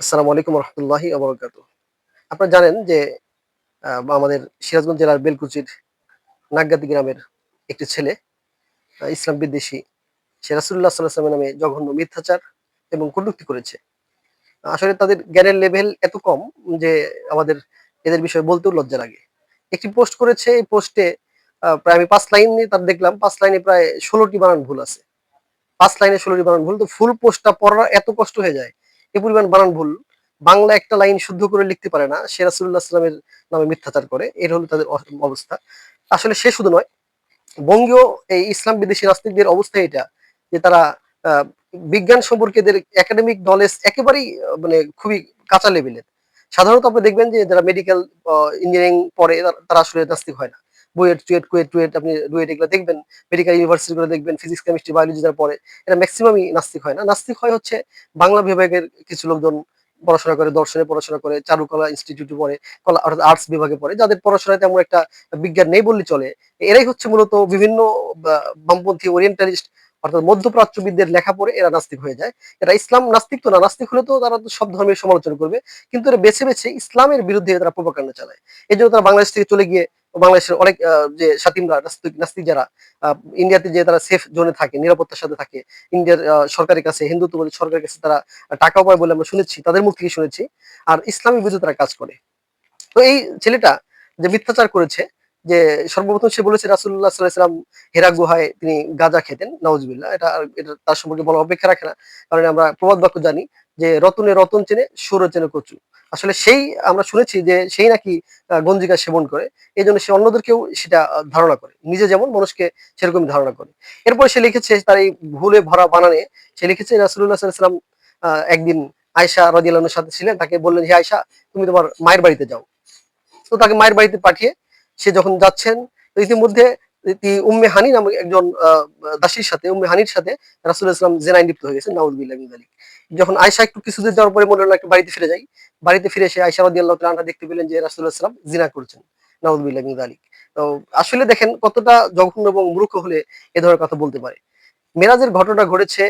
আসসালামু আলাইকুম রহমতুল্লাহি আবরকাত আপনারা জানেন যে আমাদের সিরাজগঞ্জ জেলার বেলকুচির নাগগাতি গ্রামের একটি ছেলে ইসলাম বিদ্বেষী। সে রাসুল্লাহ সাল্লাহামের নামে জঘন্য মিথ্যাচার এবং কটূক্তি করেছে। আসলে তাদের জ্ঞানের লেভেল এত কম যে, আমাদের এদের বিষয়ে বলতেও লজ্জা লাগে। একটি পোস্ট করেছে, এই পোস্টে প্রায় আমি পাঁচ লাইন নিয়ে তার দেখলাম, পাঁচ লাইনে প্রায় ষোলোটি বানান ভুল আছে। পাঁচ লাইনে ষোলোটি বানান ভুল, তো ফুল পোস্টটা পড়া এত কষ্ট হয়ে যায় এ পরিমাণ বানান ভুল। বাংলা একটা লাইন শুদ্ধ করে লিখতে পারে না। সে রাসুল্লাহ সাল্লামের নামে মিথ্যাচার করে। এর হলো তাদের অবস্থা। আসলে সে শুধু নয়, বঙ্গীয় এই ইসলাম বিদেশি রাজনীতিদের অবস্থা এটা যে তারা বিজ্ঞান সম্পর্কে এদের একাডেমিক নলেজ একেবারেই মানে খুবই কাঁচা লেভেলের সাধারণত আপনি দেখবেন যে যারা মেডিকেল ইঞ্জিনিয়ারিং পড়ে, তারা আসলে নাস্তিক হয় না। বুয়েট চুয়েট কুয়েট টুয়েট আপনি ডুয়েট এগুলো দেখবেন মেডিকেল ইউনিভার্সিটি গুলো দেখবেন ফিজিক্স কেমিস্ট্রি বায়োলজি যারা পড়ে এরা ম্যাক্সিমামই নাস্তিক হয় না। নাস্তিক হয় হচ্ছে বাংলা বিভাগের কিছু লোকজন পড়াশোনা করে, দর্শনে পড়াশোনা করে, চারুকলা ইনস্টিটিউটে পড়ে, কলা, অর্থাৎ আর্টস বিভাগে পড়ে, যাদের পড়াশোনায় তেমন একটা বিজ্ঞান নেই বললে চলে। এরাই হচ্ছে মূলত বিভিন্ন বামপন্থী ওরিয়েন্টালিস্ট অর্থাৎ মধ্যপ্রাচ্যবিদদের লেখা পড়ে, এরা নাস্তিক হয়ে যায়। এরা ইসলাম নাস্তিক তো না, নাস্তিক হলে তো তারা তো সব ধর্মের সমালোচনা করবে, কিন্তু এরা বেছে বেছে ইসলামের বিরুদ্ধে তারা প্রোপাকাণ্ডা চালায়। এই জন্য তারা বাংলাদেশ থেকে চলে গিয়ে বাংলাদেশের অনেক যে সাতিমরা নাস্তিক যারা ইন্ডিয়াতে যে তারা সেফ জোনে থাকে, নিরাপত্তার সাথে থাকে, ইন্ডিয়ার সরকারের কাছে, হিন্দুত্ববাদী সরকারের কাছে তারা টাকা পায় বলে আমরা শুনেছি, তাদের মুখ থেকে শুনেছি, আর ইসলামের বিরুদ্ধে তারা কাজ করে। তো এই ছেলেটা যে মিথ্যাচার করেছে, যে সর্বপ্রথম সে বলেছে রাসুল্লাহ সাল্লাহাম হেরা গুহায় তিনি গাঁজা খেতেন নওয়াজবিল্লাহ এটা এটা তার সম্পর্কে বলা অপেক্ষা রাখে না, কারণ আমরা প্রবাদ বাক্য জানি যে রতনে রতন চেনে সুর চেনে কচু। আসলে সেই আমরা শুনেছি যে সেই নাকি আহ, গঞ্জিকা সেবন করে। এই জন্য সে অন্যদেরকেও সেটা ধারণা করে। নিজে যেমন মানুষকে সেরকম ধারণা করে। এরপরে সে লিখেছে তার এই ভুলে ভরা বানানে সে লিখেছে রাসুল্লাহ সাল্লাম একদিন আয়সা রদিয়ালের সাথে ছিলেন। তাকে বললেন হে আয়সা তুমি তোমার মায়ের বাড়িতে যাও। তো তাকে মায়ের বাড়িতে পাঠিয়ে সে যখন যাচ্ছেন ইতিমধ্যে উম্মে হানি নামক একজন দাসীর সাথে, উম্মে হানির সাথে রাসুল ইসলাম লিপ্ত হয়ে গেছে যখন আয়সা একটু যাওয়ার পরে মনে হলো একটু বাড়িতে ফিরে যাই, বাড়িতে ফিরে এসে আয়সা রদি আল্লাহ তাআলা দেখতে পেলেন যে রাসুল ইসলাম জিনা করছেন যালিক। তো আসলে দেখেন কতটা জঘন্য এবং মূর্খ হলে এ ধরনের কথা বলতে পারে। মেরাজের ঘটনা ঘটেছে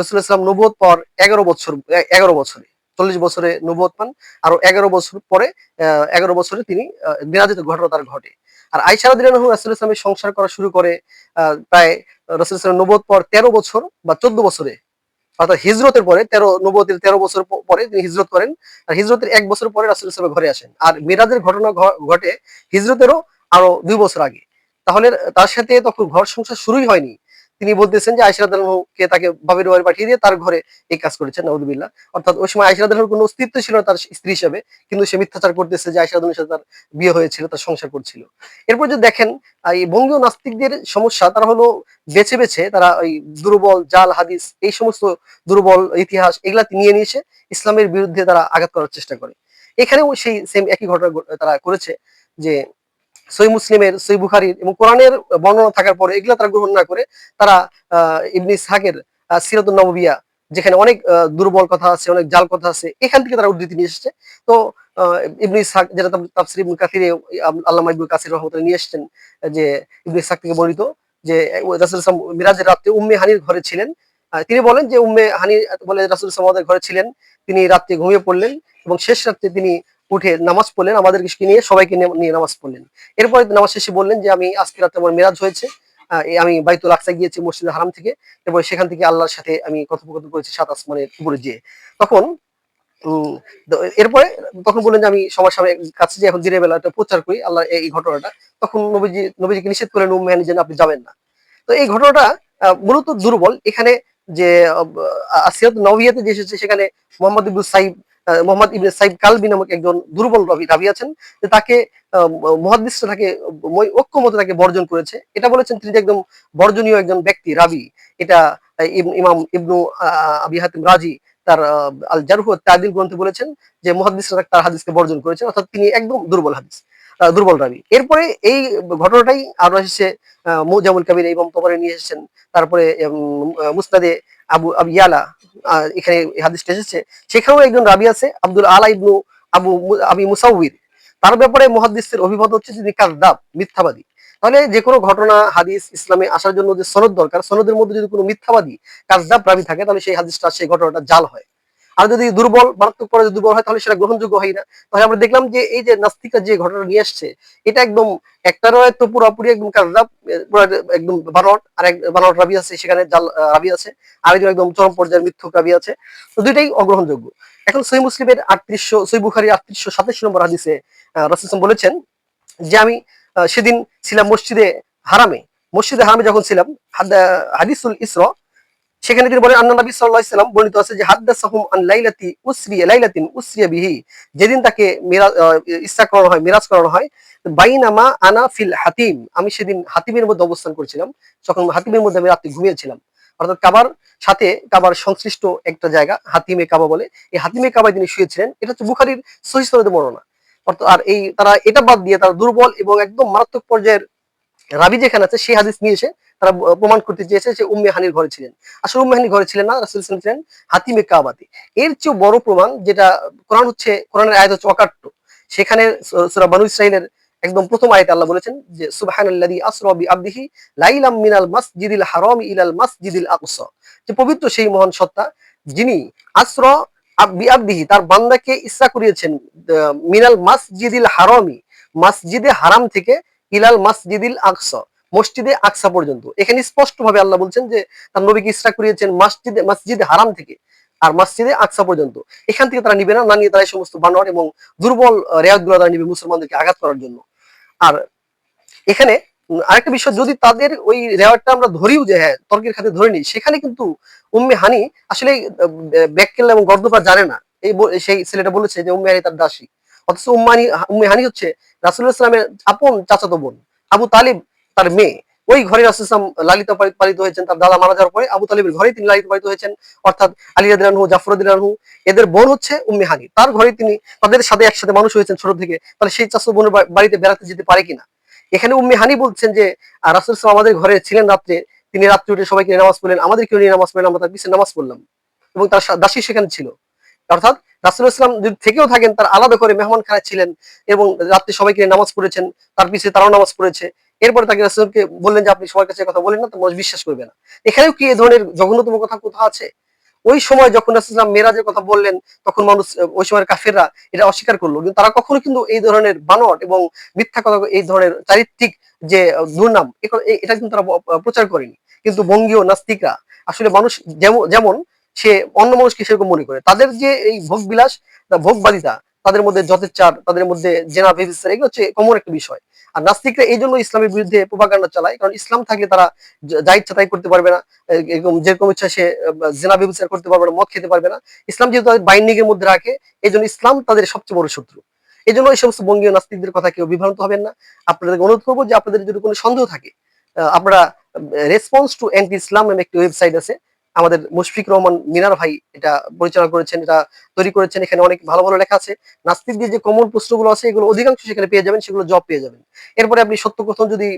রসুল ইসলাম নবুয়ত পর এগারো বছর এগারো বছরে, চল্লিশ বছরে নবুয়ত পান, আরও এগারো বছর পরে এগারো বছরে তিনি মেরাজের ঘটনা তার ঘটে। আর আইসার রাদিয়াল্লাহু রাসূল ইসলামের সংসার করা শুরু করে প্রায় রসুল ইসলামের নবদ পর তেরো বছর বা চোদ্দ বছরে, অর্থাৎ হিজরতের পরে তেরো নবতের তেরো বছর পরে তিনি হিজরত করেন আর হিজরতের এক বছর পরে রাসুল ইসলামের ঘরে আসেন। আর মিরাজের ঘটনা ঘটে হিজরতেরও আরও দুই বছর আগে। তাহলে তার সাথে তখন ঘর সংসার শুরুই হয়নি। তিনি বলতেছেন যে আইসরাদকে তাকে বাবির বাড়ি পাঠিয়ে দিয়ে তার ঘরে এই কাজ করেছেন নবদুল্লাহ অর্থাৎ ওই সময় আইসরাদের কোনো অস্তিত্ব ছিল না তার স্ত্রী হিসেবে, কিন্তু সে মিথ্যাচার করতেছে যে আইসরাদের সাথে তার বিয়ে হয়েছিল, তার সংসার করছিল। এরপর যদি দেখেন এই বঙ্গীয় নাস্তিকদের সমস্যা, তারা হলো বেছে বেছে, তারা ওই দুর্বল, জাল, হাদিস, এই সমস্ত দুর্বল ইতিহাস, এগুলা নিয়ে নিয়ে এসে ইসলামের বিরুদ্ধে তারা আঘাত করার চেষ্টা করে। এখানেও সেই সেম একই ঘটনা তারা করেছে যে সই মুসলিমের সই বুখারির এবং কোরআনের বর্ণনা থাকার পরে এগুলো তারা গ্রহণ না করে তারা ইবনে ইসহাকের নববিয়া যেখানে অনেক দুর্বল কথা আছে, অনেক জাল কথা আছে, এখান থেকে তারা উদ্ধৃতি নিয়ে এসেছে। তো যেটা তাফসির ইবনে আল্লামা ইবনে কাসির নিয়ে এসেছেন, যে থেকে বর্ণিত, যে মিরাজের রাতে উম্মে হানির ঘরে ছিলেন। তিনি বলেন যে উম্মে হানি বলে সাল্লাল্লাহু ঘরে ছিলেন। তিনি রাত্রে ঘুমিয়ে পড়লেন এবং শেষ রাত্রে তিনি উঠে নামাজ পড়লেন আমাদেরকে নিয়ে সবাইকে নিয়ে নামাজ পড়লেন। এরপরে নামাজ শেষে বললেন যে আমি আজকে রাতে আমার মেরাজ হয়েছে। আমি বাইতুল আকসা গিয়েছি মসজিদ হারাম থেকে। এবং সেখান থেকে আল্লাহর সাথে আমি কথোপকথন করেছি সাত আসমানের উপরে যেয়ে। তখন এরপরে তখন বললেন যে আমি সবার সামনে কাছে যে এখন দিনের বেলা একটা প্রচার করি আল্লাহ এই ঘটনাটা। তখন নবীজি নবীজিকে নিষেধ করলেন উম্মেহানি যেন আপনি যাবেন না। তো এই ঘটনাটা মূলত দুর্বল। এখানে যে আসিয়াত নবিয়াতে যে এসেছে সেখানে মোহাম্মদ ইবুল আহ, মোহাম্মদ ইবনে সাইব কালবি নামক একজন দুর্বল রাবি রাবি আছেন যে তাকে মহাদিসটা তাকে মই- ঐক্যমতে তাকে বর্জন করেছে। এটা বলেছেন তিনি একদম বর্জনীয় একজন ব্যক্তি রাবি। এটা ইমাম ইবনু আবি হাতিম রাজি তার আল জারহু তাদিল গ্রন্থে বলেছেন যে মহাদিসরা তার হাদিসকে বর্জন করেছেন অর্থাৎ তিনি একদম দুর্বল হাদিস দুর্বল রাবি। এরপরে এই ঘটনাটাই আরও এসেছে মুজামুল কাবির ইমাম তবরে নিয়ে এসেছেন। তারপরে মুস্তাদে আবু আবু ইয়ালা আহ, এখানে হাদিসটা এসেছে। সেখানেও একজন রাবি আছে, আব্দুল আলা ইবনু আবু আবি মুসাউবির তার ব্যাপারে মহাদিসের অভিমত হচ্ছে তিনি কাজদাব মিথ্যাবাদী। তাহলে যে কোনো ঘটনা হাদিস ইসলামে আসার জন্য যে সনদ দরকার, সনদের মধ্যে যদি কোনো মিথ্যাবাদী কাজদাব রাবি থাকে, তাহলে সেই হাদিসটা, সেই ঘটনাটা জাল হয়। আর যদি দুর্বল, মারাত্মক পর্যায়ে দুর্বল হয়, তাহলে সেটা গ্রহণযোগ্য হয় না। তাহলে আমরা দেখলাম যে এই যে নাস্তিকরা যে ঘটনা নিয়ে আসছে, এটা একদম একটা রয় তো পুরোপুরি একদম একদম বানট আর এক বানট রাবি আছে, সেখানে জাল রাবি আছে, আর একজন একদম চরম পর্যায়ের মিথ্যুক রাবি আছে। তো দুইটাই অগ্রহণযোগ্য। এখন সহি মুসলিমের আটত্রিশশো সহি বুখারি আটত্রিশশো সাতাশ নম্বর হাদিসে রাসুল বলেছেন যে আমি সেদিন ছিলাম মসজিদে হারামে। মসজিদে হারামে যখন ছিলাম হাদিসুল ইসরা সেখানে তিনি বলেন, আন্না নবী সাল্লাল্লাহু আলাইহি বর্ণিত আছে যে, হাদ্দাসাহুম আন লাইলাতি উসরিয়া লাইলাতিন উসরিয়া বিহি। যেদিন তাকে মিরাজ ইসরা করানো হয়, মিরাজ করানো হয়, বাইনামা আনা ফিল হাতিম। আমি সেদিন হাতিমের মধ্যে অবস্থান করছিলাম, যখন হাতিমের মধ্যে আমি রাত্রে ঘুমিয়েছিলাম। অর্থাৎ কাবার সাথে কাবার সংশ্লিষ্ট একটা জায়গা, হাতিমে কাবা বলে। এই হাতিমে কাবায় তিনি শুয়েছিলেন। এটা হচ্ছে বুখারির সহি সনদে বর্ণনা। অর্থাৎ, আর এই তারা এটা বাদ দিয়ে তারা দুর্বল এবং একদম মারাত্মক পর্যায়ের রাবি যেখানে আছে, সেই হাদিস নিয়ে এসে তারা প্রমাণ করতে চেয়েছে যে উম্মে হানির ঘরে ছিলেন। আসলে উম্মে হানির ঘরে ছিলেন না, রাসুল ইসলাম ছিলেন হাতিমে কাবাতে। এর চেয়েও বড় প্রমাণ যেটা কোরআন হচ্ছে, কোরআনের আয়াত হচ্ছে অকাট্য। সেখানে সূরা বানু ইসরাইলের একদম প্রথম আয়াতে আল্লাহ বলেছেন যে, সুবহানাল্লাযী আসরা বিআবদিহি লাইলাম মিনাল মাসজিদিল হারামি ইলাল মাসজিদিল আকসা। যে পবিত্র সেই মহান সত্তা, যিনি আসরা আব- বিআবদিহি, তার বান্দাকে ইচ্ছা করিয়েছেন মিনাল মাসজিদিল হারামি, মসজিদে হারাম থেকে ইলাল মাসজিদিল আকসা। মসজিদে আকসা পর্যন্ত। এখানে স্পষ্ট ভাবে আল্লাহ বলছেন যে, তার নবীকে ইসরা করিয়েছেন মসজিদে মসজিদে হারাম থেকে আর মসজিদে আকসা পর্যন্ত। এখান থেকে তারা নিবে না নিয়ে তারা এই সমস্ত বানর এবং দুর্বল রেয়াতগুলো তারা নিবে মুসলমানদেরকে আঘাত করার জন্য। আর এখানে আরেকটা বিষয়, যদি তাদের ওই রেওয়ারটা আমরা ধরিও যে হ্যাঁ তর্কের খাতে ধরে নিই, সেখানে কিন্তু উম্মে হানি আসলে ব্যাককেল এবং গর্দপা জানে না। এই সেই ছেলেটা বলেছে যে, উম্মে হানি তার দাসী। অথচ উম্মানি উম্মে হানি হচ্ছে রাসুল্লাহ ইসলামের আপন চাচাতো বোন। আবু তালিব তার মেয়ে। ওই ঘরে রাসুল ইসলাম লালিত পালি- পালিত হয়েছেন তার দাদা মারা যাওয়ার পরে আবু তালিবের ঘরে তিনি লালিত পালিত হয়েছেন। অর্থাৎ আলী রাদিয়াল্লাহু জাফর রাদিয়াল্লাহু এদের বোন হচ্ছে উম্মে হানি। তার ঘরে তিনি তাদের সাথে একসাথে মানুষ হয়েছেন ছোট থেকে। তাহলে সেই চাচাতো বোনের বাড়িতে বেড়াতে যেতে পারে কিনা? এখানে উম্মে হানি বলছেন যে রাসূল ইসলাম আমাদের ঘরে ছিলেন রাত্রে। তিনি রাত্রে উঠে সবাইকে নামাজ পড়লেন। আমাদের কেউ নিয়ে নামাজ পড়লেন আমরা তার পিছনে নামাজ পড়লাম। এবং তার দাসী সেখানে ছিল। অর্থাৎ রাসুল ইসলাম যদি থেকেও থাকেন, তার আলাদা করে মেহমান খানায় ছিলেন এবং রাত্রে সবাইকে নামাজ পড়েছেন, তার পিছিয়ে তারাও নামাজ পড়েছে। এরপরে তাকে রাসুলকে বললেন যে, আপনি সবার কাছে কথা বলেন না, তো মানুষ বিশ্বাস করবে না। এখানেও কি এই ধরনের জঘন্যতম কথা কোথাও আছে? ওই সময় যখন রাসূল ইসলাম মেরাজের কথা বললেন, তখন মানুষ ওই সময়ের কাফেররা এটা অস্বীকার করল। কিন্তু তারা কখনো কিন্তু এই ধরনের বানট এবং মিথ্যা কথা, এই ধরনের চারিত্রিক যে দুর্নাম, এ- এ- এটা কিন্তু তারা প্রচার করেনি। কিন্তু বঙ্গীয় নাস্তিকরা, আসলে মানুষ যেমন যেমন সে অন্য মানুষকে সেরকম মনে করে। তাদের যে এই ভোগ বিলাস ভোগবাদিতা তাদের মধ্যে যথেচ্ছার তাদের মধ্যে জেনা বেবিস্তার এগুলো হচ্ছে কমন একটা বিষয়। আর নাস্তিকরা এই জন্য ইসলামের বিরুদ্ধে প্রভাকাণ্ডা চালায়, কারণ ইসলাম থাকলে তারা যা- ইচ্ছা তাই করতে পারবে না। এরকম যেরকম ইচ্ছা সে জেনা বেবিস্তার করতে পারবে না, মদ খেতে পারবে না। ইসলাম যেহেতু তাদের বাইন্ডিং এর মধ্যে রাখে এই জন্য ইসলাম তাদের সবচেয়ে বড় শত্রু। এই জন্য এই সমস্ত বঙ্গীয় নাস্তিকদের কথা কেউ বিভ্রান্ত হবেন না। আপনাদেরকে অনুরোধ করব যে আপনাদের যদি কোনো সন্দেহ থাকে আপনারা রেসপন্স টু অ্যান্টি ইসলাম একটি ওয়েবসাইট আছে আমাদের মুশফিক রহমান মিনার ভাই এটা পরিচালনা করেছেন, এটা তৈরি করেছেন। এখানে অনেক ভালো ভালো লেখা আছে। নাস্তিকদের যে কমন প্রশ্নগুলো আছে, এগুলো অধিকাংশ সেখানে পেয়ে যাবেন, সেগুলো জব পেয়ে যাবেন। এরপরে আপনি সত্য কথন যদি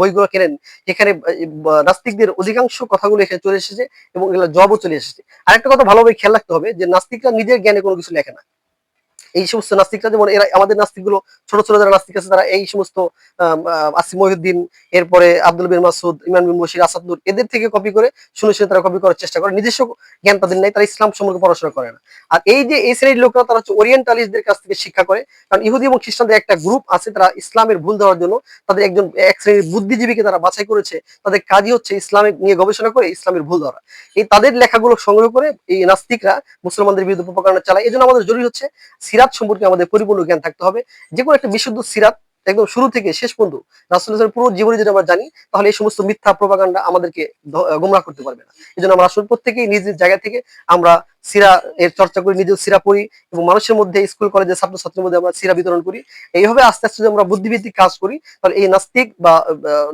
বইগুলো কেনেন, এখানে নাস্তিকদের অধিকাংশ কথাগুলো এখানে চলে এসেছে এবং এগুলো জবও চলে এসেছে। আরেকটা কথা ভালোভাবে খেয়াল রাখতে হবে যে, নাস্তিকরা নিজের জ্ঞানে কোনো কিছু লেখে না। এই সমস্ত নাস্তিকরা, যেমন এরা, আমাদের নাস্তিকগুলো, ছোট ছোট যারা নাস্তিক আছে, তারা এই সমস্ত আসিম মহিউদ্দিন, এরপরে আব্দুল বিন মাসুদ ইমান বিন বশির, আসাদ নূর, এদের থেকে কপি করে শুনে শুনে তারা কপি করার চেষ্টা করে। নিজস্ব জ্ঞান তাদের নাই, তারা ইসলাম সম্পর্কে পড়াশোনা করে না। আর এই যে এই শ্রেণির লোকরা, তারা হচ্ছে ওরিয়েন্টালিস্টদের কাছ থেকে শিক্ষা করে। কারণ ইহুদি এবং খ্রিস্টানদের একটা গ্রুপ আছে, তারা ইসলামের ভুল ধরার জন্য তাদের একজন, এক শ্রেণির বুদ্ধিজীবীকে তারা বাছাই করেছে। তাদের কাজই হচ্ছে ইসলামিক নিয়ে গবেষণা করে ইসলামের ভুল ধরা। এই তাদের লেখাগুলো সংগ্রহ করে এই নাস্তিকরা মুসলমানদের বিরুদ্ধে প্রকারণা চালায়। এই জন্য আমাদের জরুরি হচ্ছে সিরাত সম্পর্কে আমাদের পরিপূর্ণ জ্ঞান থাকতে হবে। যে কোনো একটা বিশুদ্ধ সিরাত একদম শুরু থেকে শেষ পর্যন্ত রাসুলের পুরো জীবনী যদি আমরা জানি, তাহলে এই সমস্ত মিথ্যা প্রপাগান্ডা আমাদেরকে গোমরা করতে পারবে না। এই জন্য আমরা আসলে প্রত্যেকেই নিজ জায়গা থেকে আমরা সিরা এর চর্চা করি, নিজেও সিরা পড়ি এবং মানুষের মধ্যে স্কুল, কলেজের ছাত্রছাত্রীর মধ্যে আমরা সিরা বিতরণ করি। এইভাবে আস্তে আস্তে যদি আমরা বুদ্ধিভিত্তিক কাজ করি, তাহলে এই নাস্তিক বা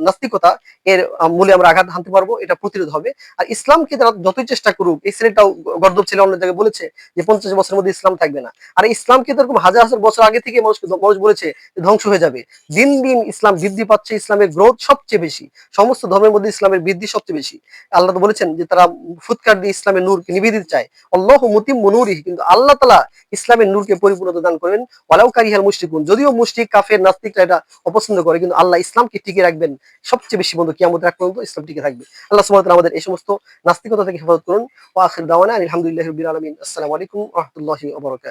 নাস্তিকতা এর মূলে আমরা আঘাত হানতে পারব, এটা প্রতিরোধ হবে। আর ইসলামকে তারা যতই চেষ্টা করুক, এই ছেলেটাও গর্দব ছেলে অন্য জায়গায় বলেছে যে পঞ্চাশ বছরের মধ্যে ইসলাম থাকবে না। আর ইসলামকে তো এরকম হাজার হাজার বছর আগে থেকে মানুষকে মানুষ বলেছে ধ্বংস হয়ে যাবে। দিন দিন ইসলাম বৃদ্ধি পাচ্ছে, ইসলামের গ্রোথ সবচেয়ে বেশি, সমস্ত ধর্মের মধ্যে ইসলামের বৃদ্ধি সবচেয়ে বেশি। আল্লাহ তো বলেছেন যে তারা ফুৎকার দিয়ে ইসলামের নূরকে নিবেদিত চায়। আল্লাহ মুতিম মনুরি কিন্তু আল্লাহ তালা ইসলামের নূরকে পরিপূর্ণতা দান করবেন ওয়ালাউ কারিহাল মুশরিকুন, যদিও মুশরিক, কাফের, নাস্তিকরা এটা অপছন্দ করে, কিন্তু আল্লাহ ইসলামকে টিকে রাখবেন সবচেয়ে বেশি বন্ধু কিয়ামত রাখ পর্যন্ত ইসলাম টিকে থাকবে। আল্লাহ সুবহানাহু আমাদের এই সমস্ত নাস্তিকতা থেকে হেফাজত করুন। ওয়া দাওয়ানা আলহামদুলিল্লাহি রাব্বিল আলামিন। আসসালামু আলাইকুম ওয়া